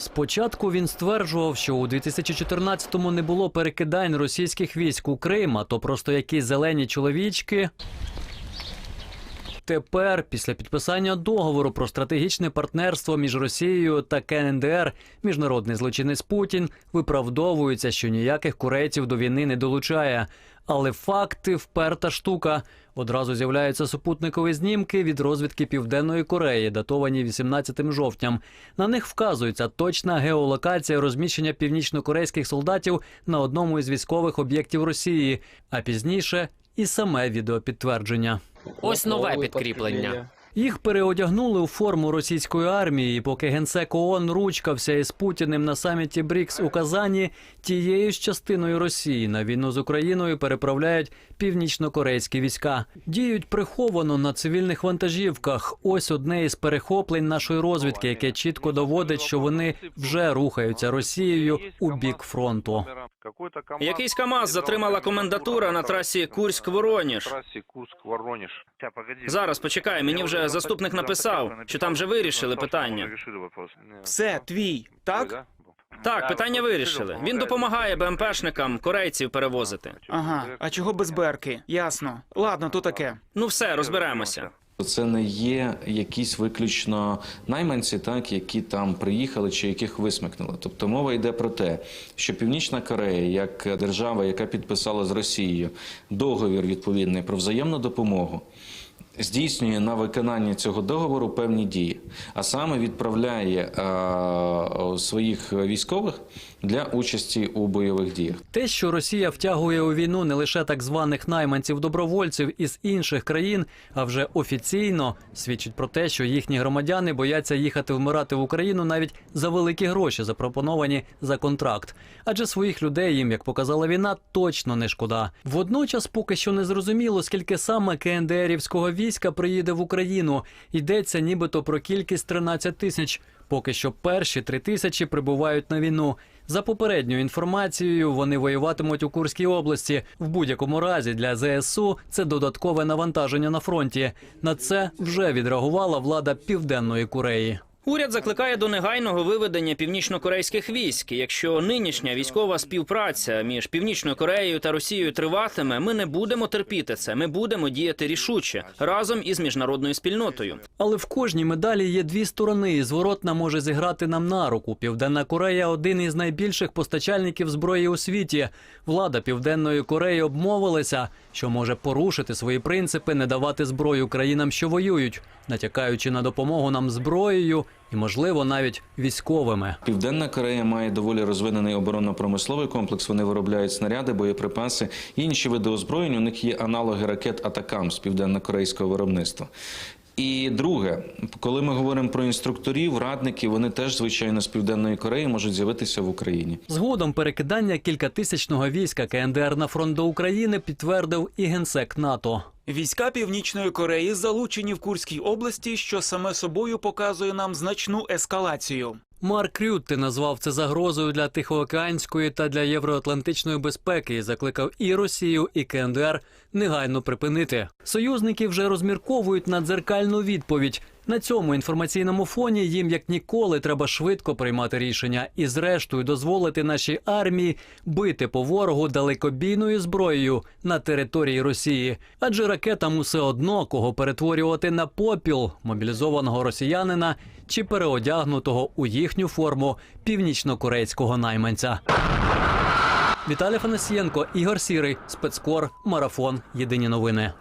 Спочатку він стверджував, що у 2014-му не було перекидань російських військ у Крим, а то просто якісь зелені чоловічки. Тепер, після підписання договору про стратегічне партнерство між Росією та КНДР, міжнародний злочинець Путін виправдовується, що ніяких корейців до війни не долучає. Але факти вперта штука. Одразу з'являються супутникові знімки від розвідки Південної Кореї, датовані 18 жовтням. На них вказується точна геолокація розміщення північнокорейських солдатів на одному із військових об'єктів Росії, а пізніше і саме відеопідтвердження. Ось нове підкріплення. Їх переодягнули у форму російської армії, і поки генсек ООН ручкався із Путіним на саміті БРІКС у Казані, тією ж частиною Росії на війну з Україною переправляють північнокорейські війська. Діють приховано на цивільних вантажівках. Ось одне із перехоплень нашої розвідки, яке чітко доводить, що вони вже рухаються Росією у бік фронту. Якийсь КАМАЗ затримала комендатура на трасі. Та, погоди. Зараз почекай, мені вже заступник написав, що там вже вирішили питання. Все, твій, так? Так, питання вирішили. Він допомагає БМПшникам корейців перевозити. Ага, а чого без берки? Ясно. Ладно, то таке. Ну все, розберемося. Це не є якісь виключно найманці, так які там приїхали чи яких висмикнули. Тобто мова йде про те, що Північна Корея, як держава, яка підписала з Росією договір відповідний про взаємну допомогу. Здійснює на виконання цього договору певні дії, а саме відправляє е, своїх військових для участі у бойових діях. Те, що Росія втягує у війну не лише так званих найманців-добровольців із інших країн, а вже офіційно свідчить про те, що їхні громадяни бояться їхати вмирати в Україну навіть за великі гроші, запропоновані за контракт. Адже своїх людей їм, як показала війна, точно не шкода. Водночас, поки що не зрозуміло, скільки саме КНДРівського війська приїде в Україну. Йдеться нібито про кількість 13 тисяч. Поки що перші три тисячі прибувають на війну. За попередньою інформацією, вони воюватимуть у Курській області. В будь-якому разі для ЗСУ це додаткове навантаження на фронті. На це вже відреагувала влада Південної Кореї. Уряд закликає до негайного виведення північнокорейських військ. Якщо нинішня військова співпраця між північною Кореєю та Росією триватиме, ми не будемо терпіти це. Ми будемо діяти рішуче разом із міжнародною спільнотою. Але в кожній медалі є дві сторони, і зворотна може зіграти нам на руку. Південна Корея один із найбільших постачальників зброї у світі. Влада Південної Кореї обмовилася, що може порушити свої принципи, не давати зброю країнам, що воюють, натякаючи на допомогу нам зброєю і, можливо, навіть військовими. Південна Корея має доволі розвинений оборонно-промисловий комплекс. Вони виробляють снаряди, боєприпаси, інші види озброєнь. У них є аналоги ракет Атакам з південно-корейського виробництва. І друге, коли ми говоримо про інструкторів, радників, вони теж звичайно з південної Кореї можуть з'явитися в Україні. Згодом перекидання кількатисячного війська КНДР на фронт до України підтвердив і генсек НАТО. Війська Північної Кореї залучені в Курській області, що саме собою показує нам значну ескалацію. Марк Рютте назвав це загрозою для тихоокеанської та для євроатлантичної безпеки і закликав і Росію, і КНДР негайно припинити. Союзники вже розмірковують на дзеркальну відповідь. На цьому інформаційному фоні їм як ніколи треба швидко приймати рішення і, зрештою, дозволити нашій армії бити по ворогу далекобійною зброєю на території Росії. Адже ракетам усе одно кого перетворювати на попіл мобілізованого росіянина чи переодягнутого у їхню форму північнокорейського найманця. Віталій Фанасієнко, Ігор Сірий, спецкор, марафон. Єдині новини.